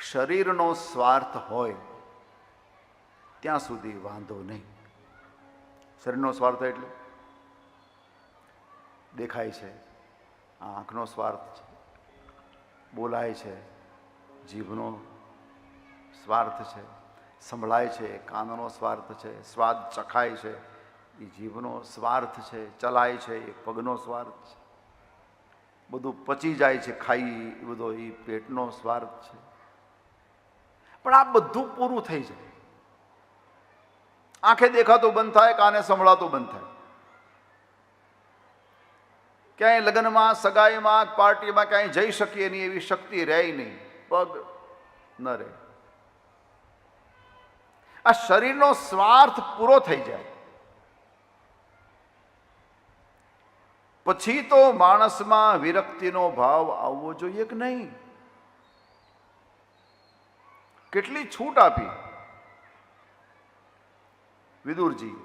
શરીરનો સ્વાર્થ હોય, ત્યાં સુધી વાંધો નહીં. શરીરનો સ્વાર્થ એટલે? દેખાય છે. આંખનો સ્વાર્થ છે. બોલાય છે. જીભનો સ્વાર્થ છે. સંભળાય છે. કાનનો સ્વાર્થ છે. સ્વાદ ચખાય છે. એ જીભનો સ્વાર્થ છે. ચલાય છે. એ પગનો સ્વાર્થ છે. બધું પચી જાય છે. ખાઈ બધો એ પેટનો સ્વાર્થ છે. પણ આ બધું પૂરું થઈ જાય. આંખે દેખાતું બંધ થાય, કાને સંભળાતું બંધ થાય. ક્યાંય લગ્નમાં, સગાઈમાં, પાર્ટીમાં ક્યાંય જઈ શકીએ નહીં, એવી શક્તિ રહે નહીં. પગ ન રહે. આ શરીરનો સ્વાર્થ પૂરો થઈ જાય. પછી તો માણસમાં વિરક્તિનો ભાવ આવવો જોઈએ કે નહીં? કેટલી છૂટ આપી? વિદુરજી.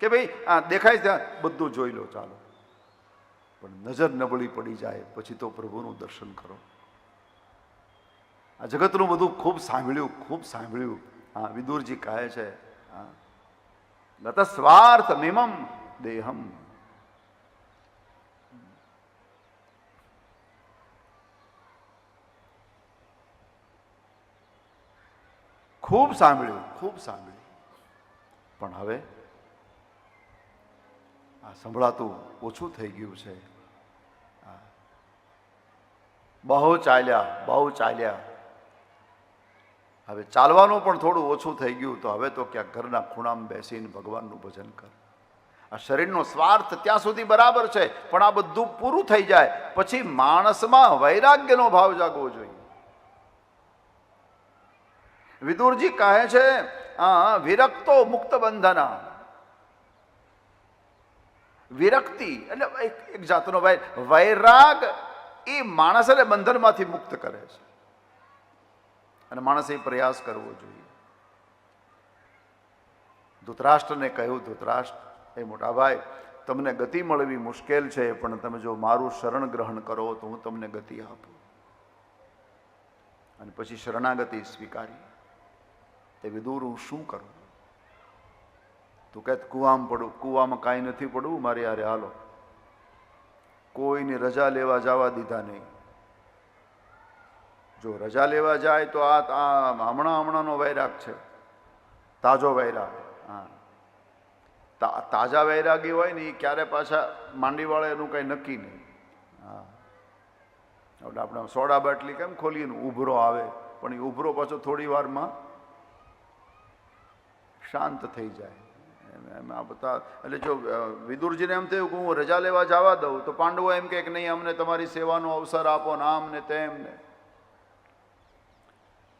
કે ભાઈ, આ દેખાય ત્યાં બધું જોઈ લો, ચાલો. પણ નજર નબળી પડી જાય, પછી તો પ્રભુનું દર્શન કરો. આ જગતનું બધું ખૂબ સાંભળ્યું ખૂબ સાંભળ્યું. હા, વિદુરજી કહે છે, હા. ગત સ્વાર્થ મિમમ દેહમ. ખૂબ સાંભળ્યું ખૂબ સાંભળ્યું. પણ હવે આ સંભળાતું ઓછું થઈ ગયું છે. બહુ ચાલ્યા બહુ ચાલ્યા. હવે ચાલવાનું પણ થોડું ઓછું થઈ ગયું તો હવે તો ક્યાંક ઘરના ખૂણામાં બેસીને ભગવાનનું ભજન કર. આ શરીરનો સ્વાર્થ ત્યાં સુધી બરાબર છે, પણ આ બધું પૂરું થઈ જાય. પછી માણસમાં વૈરાગ્યનો ભાવ જાગવો જોઈએ. વિદુરજી કહે છે, આ વિરક્તો મુક્ત બંધના વિરક્તિ એટલે એક જાતનો વૈ વૈરાગ એ માણસને બંધનમાંથી મુક્ત કરે છે. અને માણસે પ્રયાસ કરવો જોઈએ. ધૂતરાષ્ટ્રને કહ્યું, ધૃતરાષ્ટ્ર એ મોટા ભાઈ, તમને ગતિ મળવી મુશ્કેલ છે, પણ તમે જો મારું શરણ ગ્રહણ કરો તો હું તમને ગતિ આપું. અને પછી શરણાગતિ સ્વીકારી. તે વિદુર હું શું કરું? તું કહે, કૂવામાં પડું, કૂવામાં કાંઈ નથી પડવું, મારે યારે હાલો. કોઈને રજા લેવા જવા દીધા નહીં. જો રજા લેવા જાય તો આ હમણાં હમણાંનો વૈરાગ છે. તાજો વૈરાગ. હા. તાજા વૈરાગી હોય ને એ ક્યારે પાછા માંડીવાળા એનું કંઈ નક્કી નહીં. હા. આપણે સોડા બાટલી કેમ ખોલીએ ને, ઉભરો આવે. પણ એ ઉભરો પાછો થોડી વારમાં શાંત થઈ જાય. એમ આ બધા, એટલે જો વિદુરજીને એમ થયું કે હું રજા લેવા જવા દઉં, તો પાંડવો એમ કહે કે નહીં, અમને તમારી સેવાનો અવસર આપો ને આમ ને તેમ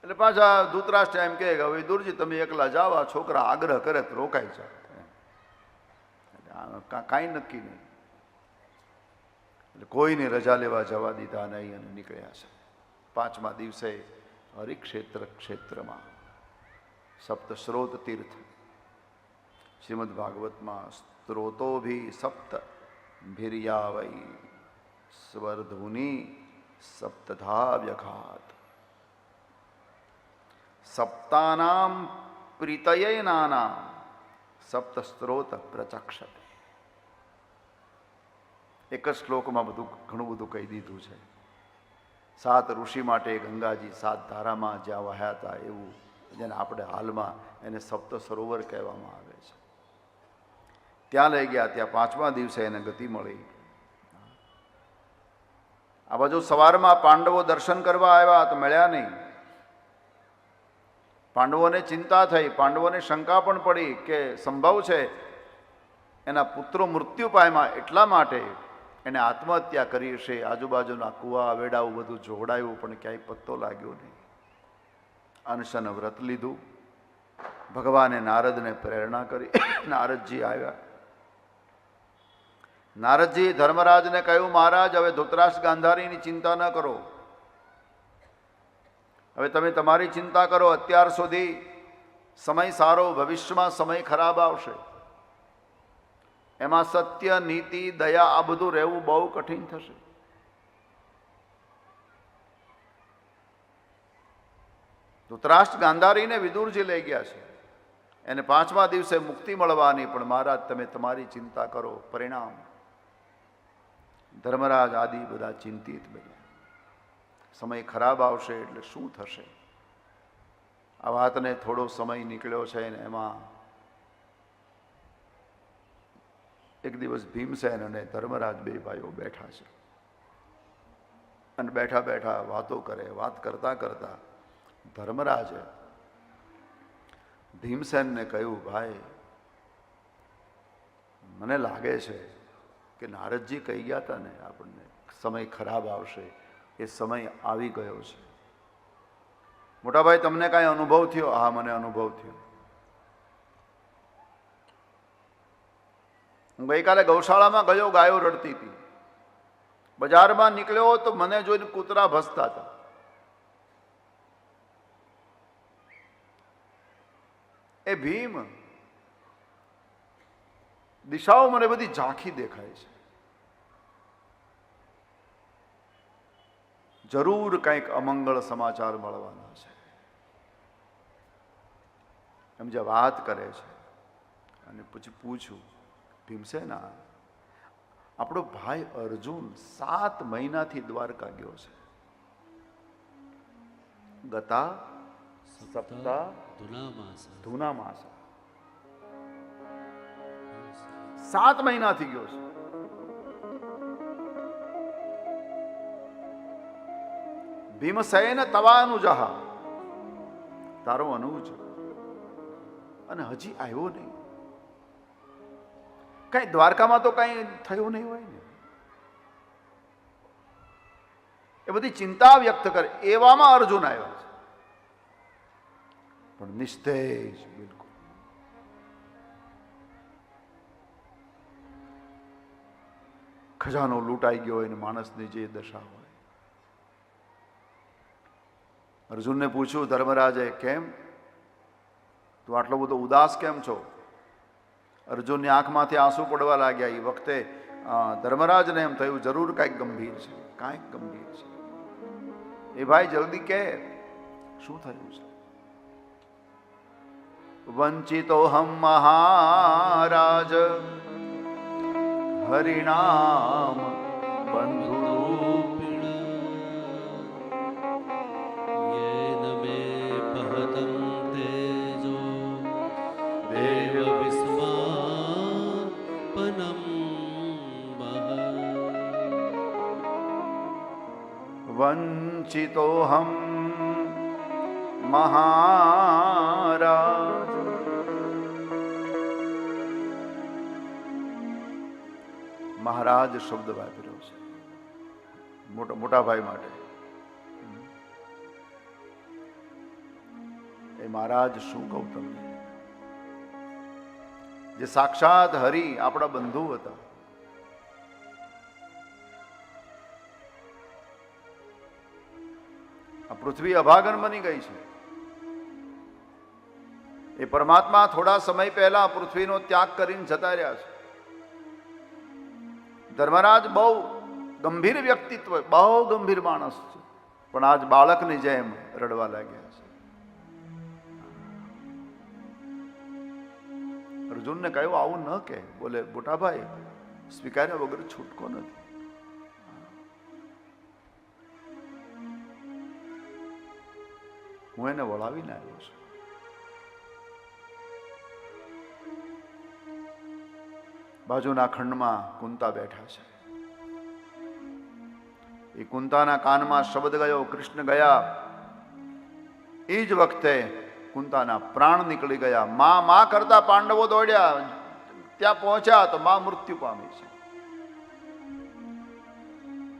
એટલે પાછા ધૂતરાષ્ટ્ર એમ કહે કે વિદુરજી, તમે એકલા જાઓ છોકરા આગ્રહ કરે તો રોકાઈ કા- કાંઈ નક્કી નહીં. એટલે કોઈને રજા લેવા જવા દીધા નહીં અને નીકળ્યા છે. પાંચમા દિવસે હરિક્ષેત્ર ક્ષેત્રમાં. સપ્ત સ્રોત તીર્થ શ્રીમદ ભાગવતમાં સ્ત્રોતો ભી સપ્ત ભીર્યાવઈ સ્વરધુની સપ્તધા વ્યઘાત સપ્તાનામ પ્રીતય નાના સપ્ત સ્ત્રોત પ્રચક્ષતે એક જ શ્લોકમાં બધું ઘણું બધું કહી દીધું છે. સાત ઋષિ માટે ગંગાજી સાત ધારામાં જ્યાં વહ્યા હતા એવું જેને આપણે હાલમાં એને સપ્ત સરોવર કહેવામાં આવે છે. ત્યાં લઈ ગયા, ત્યાં પાંચમા દિવસે એને ગતિ મળી. આ બાજુ સવારમાં પાંડવો દર્શન કરવા આવ્યા તો મળ્યા નહીં. પાંડવોને ચિંતા થઈ, પાંડવોને શંકા પણ પડી કે સંભવ છે એના પુત્રો મૃત્યુ પામ્યા એટલા માટે એને આત્મહત્યા કરી હશે આજુબાજુના કુવા વેડાવું બધું જોડાયું, પણ ક્યાંય પત્તો લાગ્યો નહીં. અનશન વ્રત લીધું. ભગવાને નારદને પ્રેરણા કરી. નારદજી આવ્યા. નારદજી ધર્મરાજને કહ્યું, મહારાજ, હવે ધૃતરાષ્ટ્ર ગાંધારીની ચિંતા ન કરો. હવે તમે તમારી ચિંતા કરો, અત્યાર સુધી સમય સારો, ભવિષ્યમાં સમય ખરાબ આવશે. એમાં સત્ય, નીતિ, દયા આ બધું રહેવું બહુ કઠિન થશે. ધૃતરાષ્ટ્ર ગાંધારીને વિદુરજી લઈ ગયા છે. એને પાંચમા દિવસે મુક્તિ મળવાની પણ મહારાજ તમે તમારી ચિંતા કરો, પરિણામ. ધર્મરાજ આદિ બધા ચિંતિત બન્યા. સમય ખરાબ આવશે એટલે શું થશે? આ વાતને થોડો સમય નીકળ્યો છે ને એમાં એક દિવસ ભીમસેન અને ધર્મરાજ બે ભાઈઓ બેઠા છે. અને બેઠા બેઠા વાતો કરે, વાત કરતા કરતા ધર્મરાજે ભીમસેનને કહ્યું, ભાઈ, મને લાગે છે કે નારદજી કહી ગયા હતા ને આપણને, સમય ખરાબ આવશે, એ સમય આવી ગયો છે. મોટાભાઈ, તમને કાંઈ અનુભવ થયો? હા, મને અનુભવ થયો. હું ગઈકાલે ગૌશાળામાં ગયો, ગાયો રડતી હતી બજારમાં નીકળ્યો તો મને જોઈને કૂતરા ભસતા હતા એ ભીમ દિશાઓ મને બધી ઝાંખી દેખાય છે. જરૂર કંઈક અમંગળ સમાચાર મળવાના છે. એમ જે વાત કરે છે અને પછી, પૂછું, ભીમસેના, આપણો ભાઈ અર્જુન સાત મહિનાથી દ્વારકા ગયો છે. ગતા ધુનામાસ ધૂના માસ સાત મહિનાથી ગયો છે ભીમસેન તવાનું જહા તારો અનુજ અને હજી આવ્યો નહીં। કઈ દ્વારકામાં તો કઈ થયું નહીં હોય ને? એ બધી ચિંતા વ્યક્ત કરે. એવામાં અર્જુન આવ્યો છે. પણ નિસ્તેજ બિલકુલ ખજાનો લૂંટાઈ ગયો હોય માણસની જે દશા હોય અર્જુનને પૂછ્યું ધર્મરાજે કેમ તું આટલો બધો ઉદાસ કેમ છો અર્જુનની આંખમાંથી આંસુ પડવા લાગ્યા એ વખતે ધર્મરાજને એમ થયું જરૂર કાંઈક ગંભીર છે કાંઈક ગંભીર છે એ ભાઈ જલ્દી કે શું થયું છે વંચિતોહમ મહારાજ હરિણામ બંધુ વંચિતોહમ મહા મહારાજ શબ્દ વાપર્યો છે. મોટા મોટા ભાઈ માટે. એ મહારાજ, શું કહું તમને? જે સાક્ષાત હરિ આપણા બંધુ હતા. આ પૃથ્વી અભાગન બની ગઈ છે. એ પરમાત્મા થોડા સમય પહેલા પૃથ્વીનો ત્યાગ કરીને જતા રહ્યા છે. ધર્મરાજ બહુ ગંભીર વ્યક્તિત્વ બહુ ગંભીર માણસ છે. પણ આજ બાળકની જેમ રડવા લાગ્યા છે. અર્જુનને કહ્યું, આવું ન કે બોલે મોટાભાઈ સ્વીકાર્યા વગર છૂટકો નથી. હું એને વળાવીને આવ્યો છું. બાજુના ખંડમાં કુંતા બેઠા છે. એ કુંતાના કાનમાં શબ્દ ગયો, કૃષ્ણ ગયા. એ જ વખતે કુંતાના પ્રાણ નીકળી ગયા. માં, મા કરતા પાંડવો દોડ્યા. ત્યાં પહોંચ્યા તો માં મૃત્યુ પામી છે.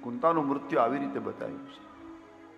કુંતાનું મૃત્યુ આવી રીતે બતાવ્યું છે.